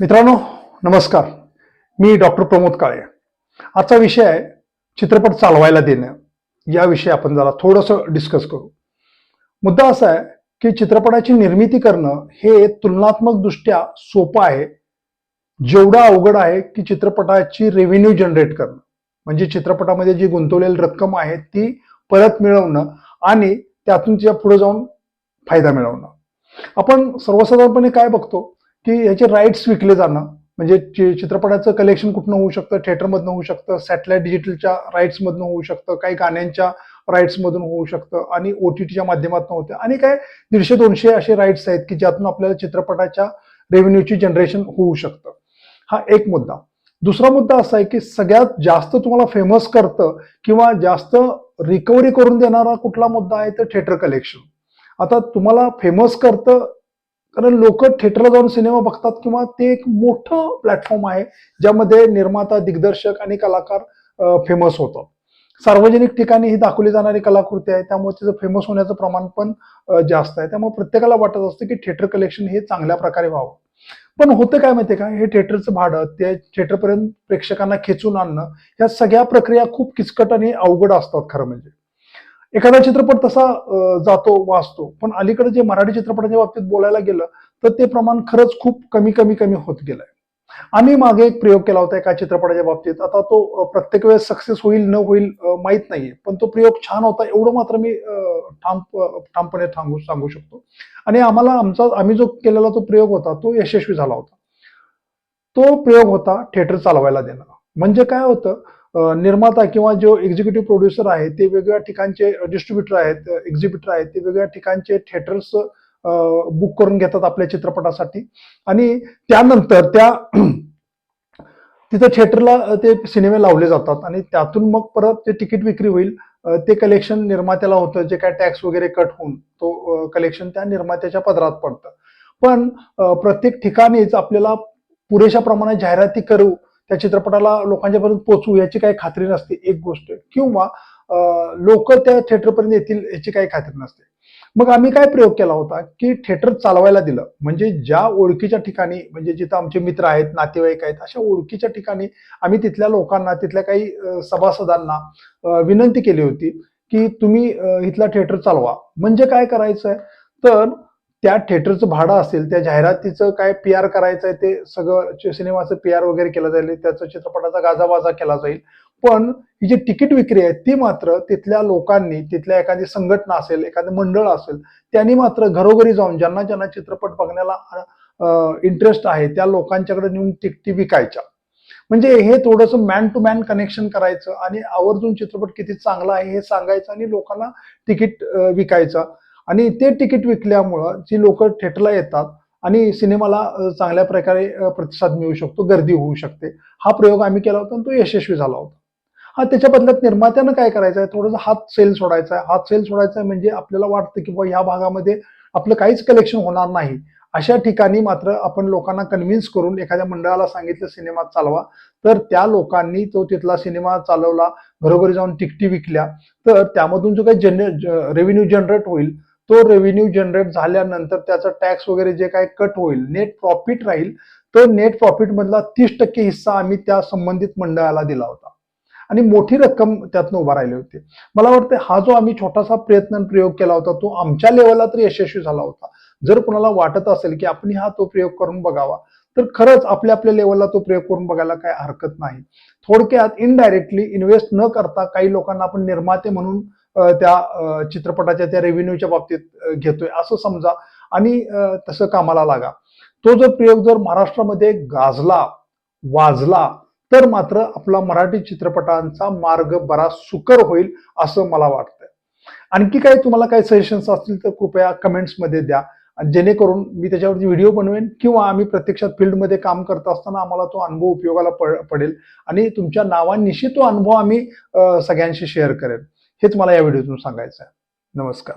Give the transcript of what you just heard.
मित्रांनो नमस्कार. मी डॉक्टर प्रमोद काळे. आजचा विषय आहे चित्रपट चालवायला देणं. याविषयी आपण जरा थोडंसं डिस्कस करू. मुद्दा असा आहे की चित्रपटाची निर्मिती करणं हे तुलनात्मक दृष्ट्या सोपं आहे. जेवढं अवघड आहे की चित्रपटाची रेव्हेन्यू जनरेट करणं. म्हणजे चित्रपटामध्ये जी गुंतवलेली रक्कम आहे ती परत मिळवणं आणि त्यातून तिच्या पुढे जाऊन फायदा मिळवणं. आपण सर्वसाधारणपणे काय बघतो? की याचे राईट्स विकले जाणं. म्हणजे चित्रपटाचं कलेक्शन कुठनं होऊ शकतं? थिएटरमधनं होऊ शकतं. सॅटेलाइट डिजिटलच्या राईट्समधनं होऊ शकतं. काही गाण्यांच्या राईट्समधून होऊ शकतं. आणि ओ टी टीच्या माध्यमातून होते. आणि काय दीडशे दोनशे असे राईट्स आहेत की ज्यातून आपल्याला चित्रपटाच्या रेव्हेन्यूची जनरेशन होऊ शकतं. हा एक मुद्दा. दुसरा मुद्दा असा आहे की सगळ्यात जास्त तुम्हाला फेमस करतं किंवा जास्त रिकव्हरी करून देणारा कुठला मुद्दा आहे तर थिएटर कलेक्शन आता तुम्हाला फेमस करतं कारण लोक थिएटरला जाऊन सिनेमा बघतात किंवा ते एक मोठं प्लॅटफॉर्म आहे ज्यामध्ये निर्माता दिग्दर्शक आणि कलाकार फेमस होतं. सार्वजनिक ठिकाणी ही दाखवली जाणारी कलाकृती आहे त्यामुळे त्याचं फेमस होण्याचं प्रमाण पण जास्त आहे. त्यामुळे प्रत्येकाला वाटत असतं की थिएटर कलेक्शन हे चांगल्या प्रकारे व्हावं. पण होतं काय माहितीये का? हे थिएटरचं भाडं ते थिएटरपर्यंत प्रेक्षकांना खेचून आणणं ह्या सगळ्या प्रक्रिया खूप किचकट आणि अवघड असतात खरं म्हणजे. एखादा चित्रपट तसा जातो वाचतो. पण अलीकडे जे मराठी चित्रपटाच्या बाबतीत बोलायला गेलं तर ते प्रमाण खरंच खूप कमी कमी कमी होत गेलंय. आम्ही मागे एक प्रयोग केला होता एका चित्रपटाच्या बाबतीत. आता तो प्रत्येक वेळेस सक्सेस होईल न होईल माहीत माहीत नाहीये. पण तो प्रयोग छान होता. एवढं मात्र मी ठाम ठामपणे सांगू सांगू शकतो. आणि आम्हाला आमचा आम्ही जो केलेला तो प्रयोग होता तो यशस्वी झाला होता. तो प्रयोग होता थिएटर चालवायला देणं. म्हणजे काय होतं निर्माता किंवा जो एक्झिक्युटिव्ह प्रोड्युसर आहे ते वेगवेगळ्या ठिकाणचे डिस्ट्रीब्युटर आहेत एक्झिबिटर आहेत ते वेगवेगळ्या ठिकाणचे थिएटर्स बुक करून घेतात आपल्या चित्रपटासाठी. आणि त्यानंतर त्या तिथं थिएटरला ते सिनेमे लावले जातात. आणि त्यातून मग परत ते तिकीट विक्री होईल. ते कलेक्शन निर्मात्याला होतं. जे काय टॅक्स वगैरे कट होऊन तो कलेक्शन त्या निर्मात्याच्या पदरात पडतं. पण प्रत्येक ठिकाणीच आपल्याला पुरेशा प्रमाणात जाहिराती करू त्या चित्रपटाला लोकांच्यापर्यंत पोचू याची काही खात्री नसते एक गोष्ट. किंवा लोक त्या थिएटरपर्यंत येतील याची काही खात्री नसते. मग आम्ही काय प्रयोग केला होता की थिएटर चालवायला दिलं. म्हणजे ज्या ओळखीच्या ठिकाणी म्हणजे जिथं आमचे मित्र आहेत नातेवाईक आहेत अशा ओळखीच्या ठिकाणी आम्ही तिथल्या लोकांना तिथल्या काही सभासदांना विनंती केली होती की तुम्ही इथला थिएटर चालवा. म्हणजे काय करायचं आहे तर त्या थिएटरचं भाडं असेल त्या जाहिरातीचं काय पी आर करायचं आहे ते सगळं सिनेमाचं पी आर वगैरे केलं जाईल त्याचं चित्रपटाचा गाजाबाजा केला जाईल. पण ही जी तिकीट विक्री आहे ती मात्र तिथल्या लोकांनी तिथल्या एखादी संघटना असेल एखादं मंडळ असेल त्यांनी मात्र घरोघरी जाऊन ज्यांना ज्यांना चित्रपट बघण्याला इंटरेस्ट आहे त्या लोकांच्याकडे नेऊन तिकटी विकायच्या. म्हणजे हे थोडंसं मॅन टू मॅन कनेक्शन करायचं आणि आवर्जून चित्रपट किती चांगला आहे हे सांगायचं आणि लोकांना तिकीट विकायचं. आणि ते तिकीट विकल्यामुळं जी लोक थिएटरला येतात आणि सिनेमाला चांगल्या प्रकारे प्रतिसाद मिळू शकतो गर्दी होऊ शकते हा प्रयोग आम्ही केला होता आणि तो यशस्वी झाला होता. हा त्याच्या बदल्यात निर्मात्यानं काय करायचं आहे थोडंसं हात सेल सोडायचा आहे हात सेल सोडायचा आहे म्हणजे आपल्याला वाटतं की बुवा ह्या भागामध्ये आपलं काहीच कलेक्शन होणार नाही. अशा ठिकाणी मात्र आपण लोकांना कन्व्हिन्स करून एखाद्या मंडळाला सांगितलं सिनेमा चालवा. तर त्या लोकांनी तो तिथला सिनेमा चालवला घरोघरी जाऊन तिकटी विकल्या. तर त्यामधून जो काही जनरे रेव्हेन्यू जनरेट होईल तो रेव्हेन्यू जनरेट झाल्यानंतर त्याचा टॅक्स वगैरे जे काही कट होईल नेट प्रॉफिट राहील तो नेट प्रॉफिट मधला तीस टक्के हिस्सा आम्ही त्या संबंधित मंडळाला दिला होता. आणि मोठी रक्कम त्यातनं उभा राहिली होती. मला वाटतं हा जो आम्ही छोटासा प्रयत्न प्रयोग केला होता तो आमच्या लेवलला तर यशस्वी झाला होता. जर कुणाला वाटत असेल की आपण हा तो प्रयोग करून बघावा तर खरंच आपल्या आपल्या लेवलला तो प्रयोग करून बघायला काय हरकत नाही. थोडक्यात इनडायरेक्टली इन्व्हेस्ट न करता काही लोकांना आपण निर्माते म्हणून त्या चित्रपटाच्या त्या रेव्हेन्यूच्या बाबतीत घेतोय. असं समजा आणि तसं कामाला लागा. तो जर प्रयोग जर महाराष्ट्रामध्ये गाजला वाजला तर मात्र आपला मराठी चित्रपटांचा मार्ग बरा सुकर होईल असं मला वाटतंय. आणखी काही तुम्हाला काही सजेशन्स असतील तर कृपया कमेंट्समध्ये द्या. आणि जेणेकरून मी त्याच्यावरती व्हिडिओ बनवेन किंवा आम्ही प्रत्यक्षात फील्डमध्ये काम करत असताना आम्हाला तो अनुभव उपयोगाला पड- पडेल. आणि तुमच्या नावानिशी तो अनुभव आम्ही सगळ्यांशी शेअर करेन. हेच मला या व्हिडिओतून सांगायचं आहे. नमस्कार.